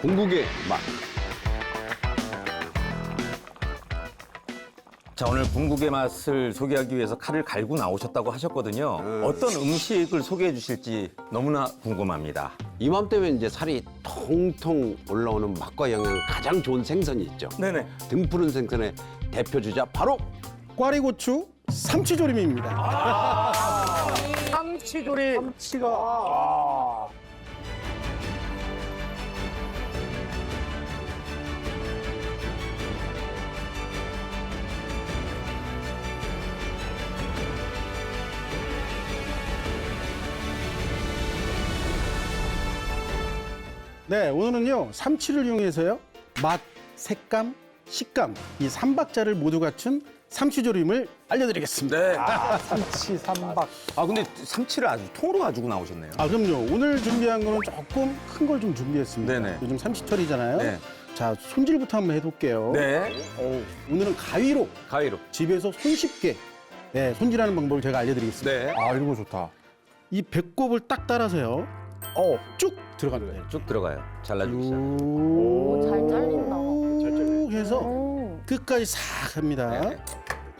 궁극의 맛. 자 오늘 궁극의 맛을 소개하기 위해서 칼을 갈고 나오셨다고 하셨거든요. 어떤 음식을 소개해 주실지 너무나 궁금합니다. 이맘때면 이제 살이 통통 올라오는 맛과 영양 가장 좋은 생선이 있죠. 네네. 등푸른 생선의 대표 주자 바로 꽈리고추 삼치조림입니다. 참치조림. 네, 오늘은요 삼치를 이용해서요 맛, 색감, 식감 이 삼박자를 모두 갖춘 삼치조림을 알려드리겠습니다. 네. 삼치 삼박. 아 근데 삼치를 아주 통으로 가지고 나오셨네요. 아 그럼요. 오늘 준비한 거는 조금 큰 걸 좀 준비했습니다. 네네. 요즘 삼치철이잖아요. 네. 자 손질부터 한번 해볼게요. 네. 오늘은 가위로 가위로. 집에서 손쉽게 네, 손질하는 방법을 제가 알려드리겠습니다. 네. 아 이런 거 좋다. 이 배꼽을 딱 따라서요. 어, 쭉 들어가는 거예요. 쭉 들어가요. 잘라주시죠. 오, 잘 잘린다. 쭉 해서 오. 끝까지 싹 합니다. 네.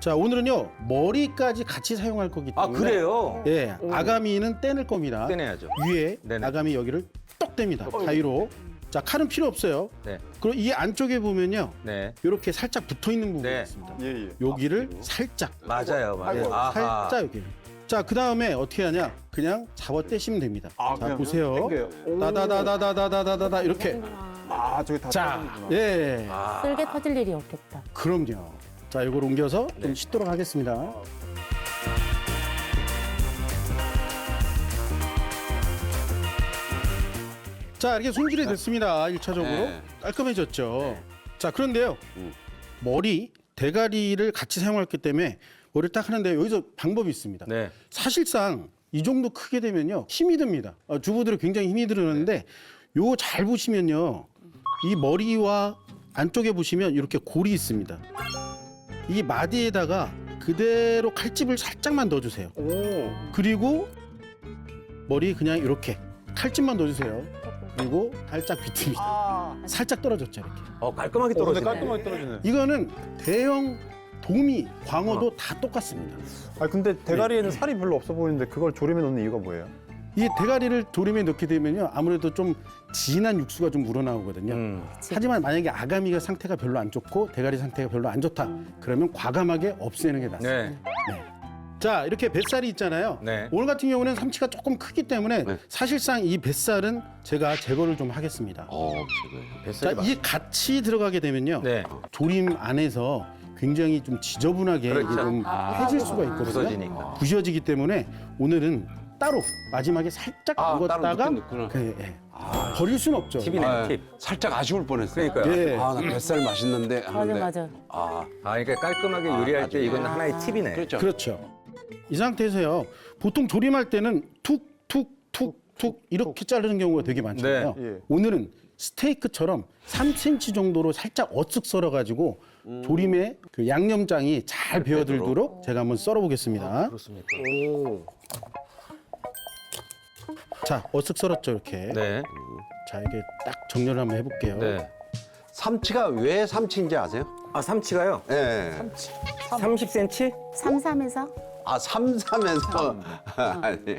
자 오늘은요 머리까지 같이 사용할 거기 아 때문에 그래요? 예 아가미는 떼낼 겁니다. 떼내야죠. 위에 네네. 아가미 여기를 똑 뗍니다. 가위로. 자 칼은 필요 없어요. 네. 그리고 이 안쪽에 보면요 네. 이렇게 살짝 붙어 있는 부분이 네. 있습니다. 예 예. 여기를 살짝 맞아요, 예, 맞아요. 아하. 살짝 여기. 자, 그 다음에 어떻게 하냐? 그냥 잡아 떼시면 됩니다. 아, 자, 그냥 보세요. 땡겨요. 다다다다다다다다다 이렇게. 아 저기 다 자, 떨어지구나. 예, 아. 쓸개 터질 일이 없겠다. 그럼요. 자, 이걸 옮겨서 네. 좀 씻도록 하겠습니다. 자, 이렇게 손질이 됐습니다. 일차적으로 네. 깔끔해졌죠. 자, 그런데요. 음. 머리, 대가리를 같이 사용했기 때문에 머리를 딱 하는데 여기서 방법이 있습니다. 네. 사실상 이 정도 크게 되면요 힘이 듭니다. 어, 주부들은 굉장히 힘이 들었는데 요거 잘 보시면요 이 머리와 안쪽에 보시면 이렇게 골이 있습니다. 이 마디에다가 그대로 칼집을 살짝만 넣어주세요. 그리고 머리 그냥 이렇게 칼집만 넣어주세요. 그리고 살짝 비틉니다. 살짝 떨어졌죠 이렇게. 어 깔끔하게 어, 근데 떨어지네. 깔끔하게 떨어지네. 이거는 대형 도미, 광어도 다 똑같습니다. 아 근데 대가리에는 살이 별로 없어 보이는데 그걸 조림에 넣는 이유가 뭐예요? 이 대가리를 조림에 넣게 되면요 아무래도 좀 진한 육수가 좀 우러나오거든요. 음. 하지만 만약에 아가미가 상태가 별로 안 좋고 대가리 상태가 별로 안 좋다 그러면 과감하게 없애는 게 낫습니다. 네. 자 이렇게 뱃살이 있잖아요. 네. 오늘 같은 경우는 삼치가 조금 크기 때문에 네. 사실상 이 뱃살은 제가 제거를 좀 하겠습니다. 어. 뱃살이 자, 이 같이 들어가게 되면요 네. 조림 안에서 굉장히 좀 지저분하게 그렇죠. 좀 해질 수가 있거든요. 부서지니까. 부셔지기 때문에 오늘은 따로 마지막에 살짝 아, 담궜다가 넣긴 넣구나. 그, 예. 버릴 수는 없죠. 팁이네 아, 팁. 살짝 아쉬울 뻔했어요. 그러니까요. 예. 아, 나 뱃살 맛있는데 맞아 하는데. 맞아. 아, 아 그러니까 깔끔하게 아, 요리할 때. 이건 하나의 팁이네. 그렇죠. 그렇죠. 이 상태에서요. 보통 조림할 때는 툭, 툭, 툭, 툭 이렇게 자르는 경우가 되게 많잖아요. 네. 예. 오늘은 스테이크처럼 3cm 정도로 살짝 어쓱 썰어가지고 조림에 그 양념장이 잘 배어들도록 제가 한번 썰어보겠습니다. 그렇습니까? 자, 어쓱 썰었죠, 이렇게. 네. 자, 이게 딱 정렬을 한번 해볼게요. 네. 삼치가 왜 삼치인지 아세요? 아 삼치가요? 예. 30cm? 삼삼에서 아, 삼삼에서 아니.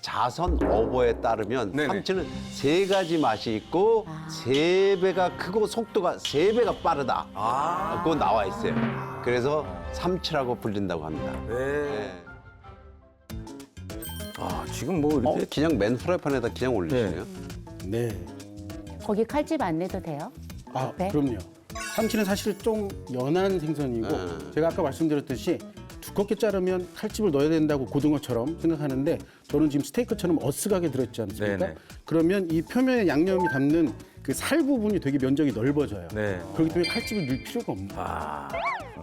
자선 어보에 따르면 네네. 삼치는 세 가지 맛이 있고 세 배가 크고 속도가 세 배가 빠르다. 아. 그거 나와 있어요. 그래서 삼치라고 불린다고 합니다. 네. 아 지금 뭐 어, 이렇게 그냥 맨 프라이팬에다 그냥 올리시네요. 네. 거기 칼집 안 내도 돼요? 아, 네. 그럼요. 삼치는 사실 좀 연한 생선이고 네. 제가 아까 말씀드렸듯이 두껍게 자르면 칼집을 넣어야 된다고 고등어처럼 생각하는데 저는 지금 스테이크처럼 어스하게 들었지 않습니까? 네네. 그러면 이 표면에 양념이 닿는 그 살 부분이 되게 면적이 넓어져요. 네. 그렇기 때문에 칼집을 넣을 필요가 없는 거예요. 아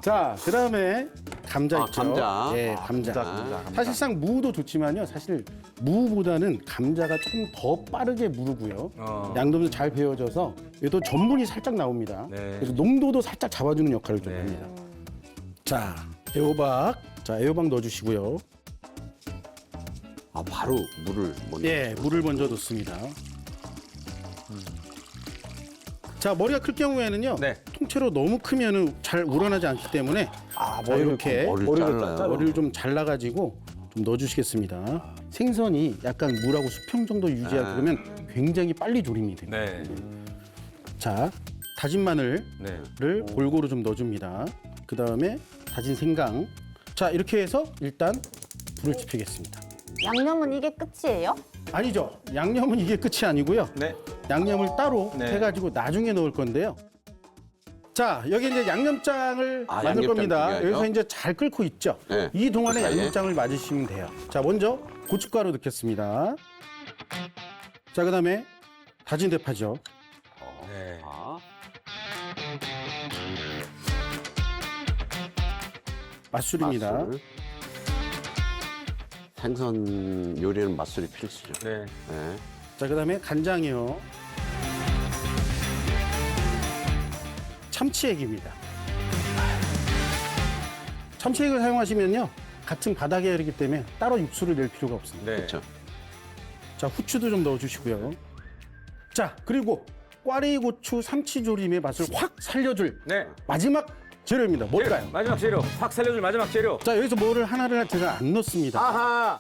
자, 그다음에 감자 아, 있죠. 감자. 예, 감자. 감자, 감자. 사실상 무도 좋지만요. 사실 무보다는 감자가 조금 더 빠르게 무르고요. 어. 양념도 잘 배어져서 얘도 전분이 살짝 나옵니다. 네. 그래서 농도도 살짝 잡아주는 역할을 좀 네. 합니다. 자, 애호박. 자, 애호박 넣어주시고요. 아, 바로 물을 못 예, 물을 먼저 넣습니다. 자 머리가 클 경우에는요. 네. 통째로 너무 크면은 잘 우러나지 않기 때문에 아, 자, 이렇게 머리를 머리를 잘라요. 잘라. 머리를 좀 잘라가지고 좀 넣어주시겠습니다. 생선이 약간 물하고 수평 정도 유지하고 그러면 굉장히 빨리 조림이 돼요. 네. 자 다진 마늘을 네. 골고루 좀 넣어줍니다. 그 다음에 다진 생강. 자 이렇게 해서 일단 불을 지피겠습니다. 양념은 이게 끝이에요? 아니죠. 양념은 이게 끝이 아니고요. 네. 양념을 따로 네. 해가지고 나중에 넣을 건데요. 자, 여기 이제 양념장을 아, 만들 양념장 겁니다. 중요하죠? 여기서 이제 잘 끓고 있죠. 네. 이 동안에 그 사이에? 양념장을 맞으시면 돼요. 자, 먼저 고춧가루 넣겠습니다. 자, 그다음에 다진 대파죠. 네. 아, 맛술입니다. 맛술. 생선 요리는 맛술이 필수죠. 네. 네. 자, 그다음에 간장이요. 참치액입니다. 참치액을 사용하시면요. 같은 바닥에 흐르기 때문에 따로 육수를 낼 필요가 없습니다. 네. 그렇죠. 자, 후추도 좀 넣어 주시고요. 자, 그리고 꽈리 고추 삼치조림의 맛을 확 살려줄 네. 마지막 재료입니다. 뭘까요? 재료, 마지막 재료. 확 살려줄 마지막 재료. 자, 여기서 뭐를 하나를 제가 안 넣습니다. 아하.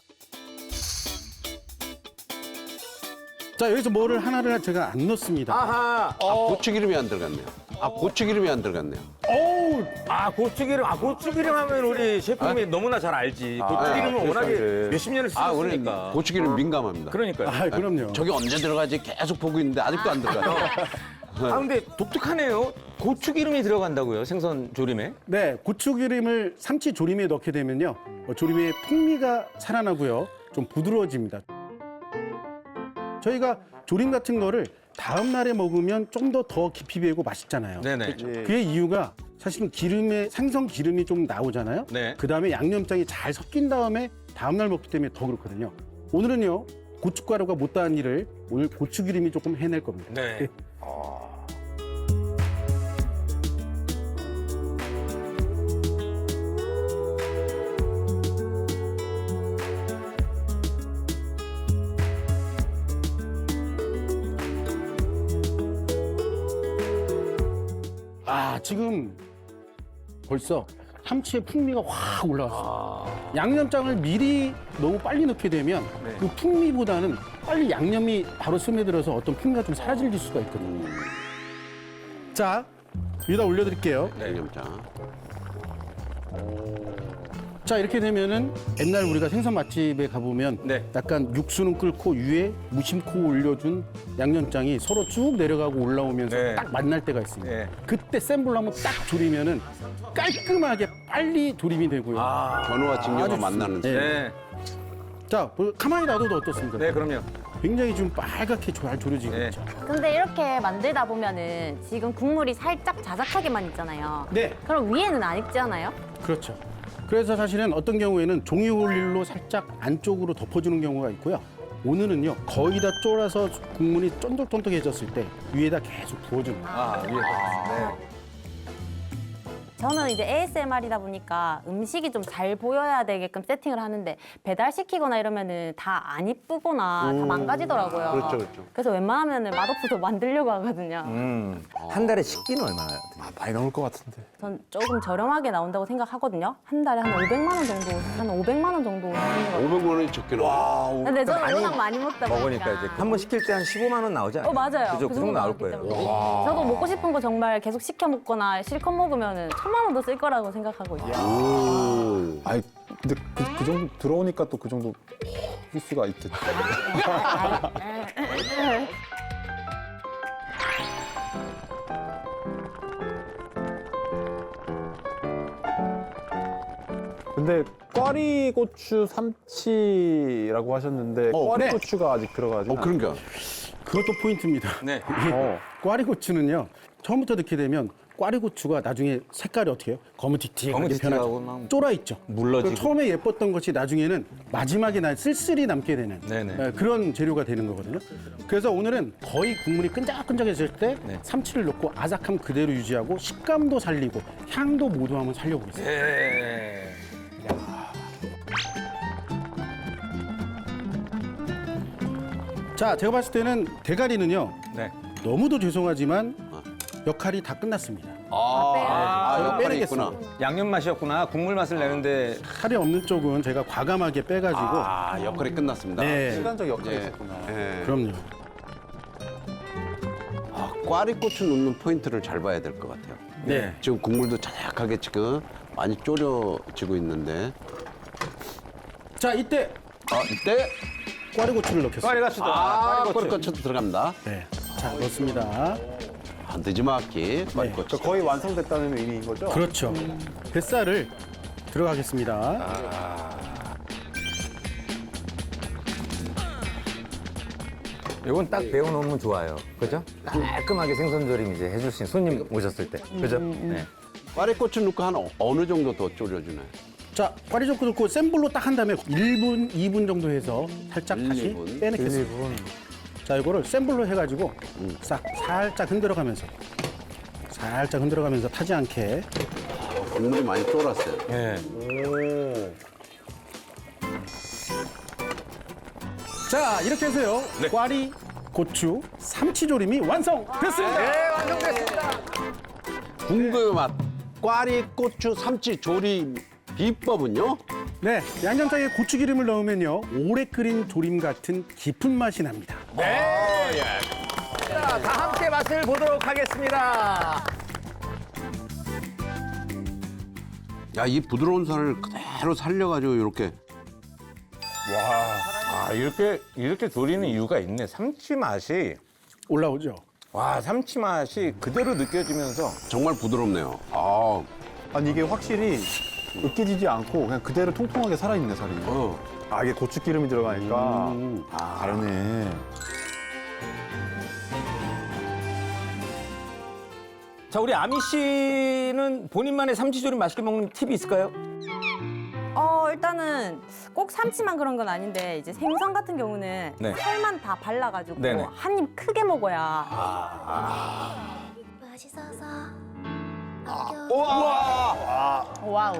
자, 여기서 뭐를 하나를 제가 안 넣습니다. 아하. 아, 고추기름이 안 들어갔네요. 아, 고추기름이 안 들어갔네요. 어우, 아 고추기름. 아 고추기름 하면 우리 셰프님이 너무나 잘 알지. 고추기름은 아, 워낙에. 몇십 년을 아, 우리 쓰셨으니까. 고추기름 민감합니다. 그러니까요. 아, 그럼요. 저게 언제 들어가지 계속 보고 있는데 아직도 안 들어가요. 아 근데 독특하네요. 고추기름이 들어간다고요 생선 조림에? 네, 고추기름을 삼치 조림에 넣게 되면요. 어, 조림의 풍미가 살아나고요. 좀 부드러워집니다. 저희가 조림 같은 거를 다음 날에 먹으면 좀 더 더 깊이 배고 맛있잖아요. 네네. 그의 이유가 사실은 기름에 생선 기름이 좀 나오잖아요. 네. 그 다음에 양념장이 잘 섞인 다음에 다음 날 먹기 때문에 더 그렇거든요. 오늘은요 고춧가루가 못다한 일을 오늘 고추기름이 조금 해낼 겁니다. 네. 아 지금 벌써 참치의 풍미가 확 올라왔어요. 양념장을 미리 너무 빨리 넣게 되면 네. 그 풍미보다는 빨리 양념이 바로 스며들어서 어떤 풍미가 좀 사라질 수가 있거든요. 자 위에다 올려드릴게요. 네. 양념장. 자 이렇게 되면은 옛날 우리가 생선 맛집에 가보면 네. 약간 육수는 끓고 위에 무심코 올려준 양념장이 서로 쭉 내려가고 올라오면서 네. 딱 만날 때가 있습니다. 네. 그때 센 불로 한번 딱 조리면은 깔끔하게 빨리 조림이 되고요. 아. 견우와 직녀가 아주 만나는 네. 네. 자 뭐, 가만히 놔둬도 어떻습니까? 네 그럼요. 굉장히 좀 빨갛게 잘 조려지고 네. 있죠. 근데 이렇게 만들다 보면은 지금 국물이 살짝 자작하게만 있잖아요. 네, 그럼 위에는 안 익지 않아요? 그렇죠. 그래서 사실은 어떤 경우에는 종이 홀릴로 살짝 안쪽으로 덮어주는 경우가 있고요. 오늘은요 거의 다 쫄아서 국물이 쫀득쫀득해졌을 때 위에다 계속 부어주는 거예요. 아 위에. 네. 저는 이제 ASMR이다 보니까 음식이 좀 잘 보여야 되게끔 세팅을 하는데 배달시키거나 이러면은 다 안 이쁘거나 다 망가지더라고요. 그렇죠, 그렇죠. 그래서 웬만하면은 맛없어도 만들려고 하거든요. 음. 한 달에 식비는 얼마나? 아, 많이 나올 것 같은데. 전 조금 저렴하게 나온다고 생각하거든요. 한 달에 한 500만 원 정도, 한 500만 원 정도 하는 거. 500만 원이 적게 나와. 근데 저는 워낙 많이 먹다 보니까. 먹으니까 이제 한 번 시킬 때 한 15만 원 나오지 않아요? 어 맞아요. 그죠? 그 정도 나올 거예요. 때문에. 저도 먹고 싶은 거 정말 계속 시켜 먹거나 실컷 먹으면은 천만 원도 쓸 거라고 생각하고 있어요. 오. 아니, 근데 그, 그 정도 들어오니까 또 그 정도 할 수가 있겠죠. 근데 꽈리고추 삼치라고 하셨는데 어, 꽈리고추가 아직 들어가지 어, 그러니까. 그것도 포인트입니다. 네. 어. 꽈리고추는요 처음부터 넣게 되면 꽈리고추가 나중에 색깔이 어떻게 해요? 변하죠. 막 쫄아 있죠. 물러지고. 그 처음에 예뻤던 것이 나중에는 마지막에 날 쓸쓸히 남게 되는 네네. 네, 그런 재료가 되는 거거든요. 그래서 오늘은 거의 국물이 끈적끈적해질 때 네. 삼치를 넣고 아삭함 그대로 유지하고 식감도 살리고 향도 모두 한번 살려보겠습니다. 네. 자, 제가 봤을 때는 대가리는요 네. 너무도 죄송하지만 역할이 다 끝났습니다. 아, 저는 역할이 빼내겠습니다. 있구나. 양념 맛이었구나. 국물 맛을 내는데 살이 없는 쪽은 제가 과감하게 빼가지고 아, 역할이 끝났습니다. 네, 시간적 역할이 예. 있었구나. 예. 그럼요. 아, 꽈리고추 넣는 포인트를 잘 봐야 될 것 같아요. 네. 지금 국물도 자작하게 지금 많이 졸여지고 있는데. 자 이때 아, 이때 꽈리고추를 넣겠습니다. 꽈리가수다. 아, 꽈리고추도 들어갑니다. 네, 자 넣습니다. 아, 늦지막히 꽈리고추. 저 거의 완성됐다는 의미인 거죠? 그렇죠. 뱃살을 들어가겠습니다. 이건 딱 배워 놓으면 좋아요. 그죠? 깔끔하게 생선조림 이제 해줄 수 있는 손님 오셨을 때. 그죠? 네. 꽈리고추 넣고 한 어- 어느 정도 더 졸여주나요? 자 꽈리젓고 넣고 센 불로 딱 한 다음에 1분, 2분 정도 해서 살짝 1, 다시 2분. 빼내겠습니다. 자 이거를 센 불로 해가지고 싹 살짝 흔들어가면서 살짝 흔들어가면서 타지 않게 국물이 많이 쫄았어요. 네. 자 이렇게 해서요 꽈리 고추 삼치조림이 완성됐습니다. 궁금의 맛. 꽈리 고추 삼치 조림 비법은요? 네, 양념장에 고추기름을 넣으면요 오래 끓인 조림 같은 깊은 맛이 납니다. 자, 다 함께 맛을 보도록 하겠습니다. 야, 이 부드러운 살을 그대로 살려가지고 이렇게. 아, 이렇게, 이렇게 조리는 이유가 있네. 삼치 맛이. 올라오죠. 와, 삼치 맛이 그대로 느껴지면서 정말 부드럽네요. 아, 아니 이게 확실히 으깨지지 않고 그냥 그대로 통통하게 살아있네 살이. 어. 아 이게 고추 기름이 들어가니까 음. 아, 다르네. 자, 우리 아미 씨는 본인만의 삼치조림 맛있게 먹는 팁이 있을까요? 어 일단은 꼭 삼치만 그런 건 아닌데 이제 생선 같은 경우는 네. 살만 다 발라가지고 네네. 한 입 크게 먹어야 맛있어서 와우.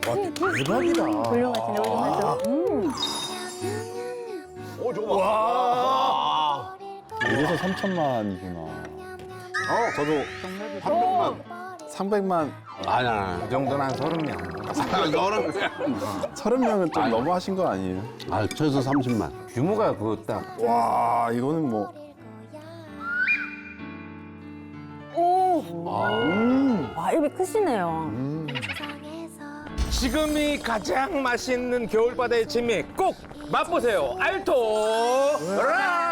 대박이다. 훌륭하시네, 훌륭하죠. 음. 이래서 3천만이구나. 어, 저도 300만. 300만. 아니, 아니, 이 정도는 한 서른 명. 아니. 너는. 30명은 좀 너무 하신 거 아니에요? 아, 최소 30만. 규모가 그거 딱. 와, 이거는 뭐. 와 입이 크시네요. 지금이 가장 맛있는 겨울바다의 진미 꼭 맛보세요. 알토. 네. 라!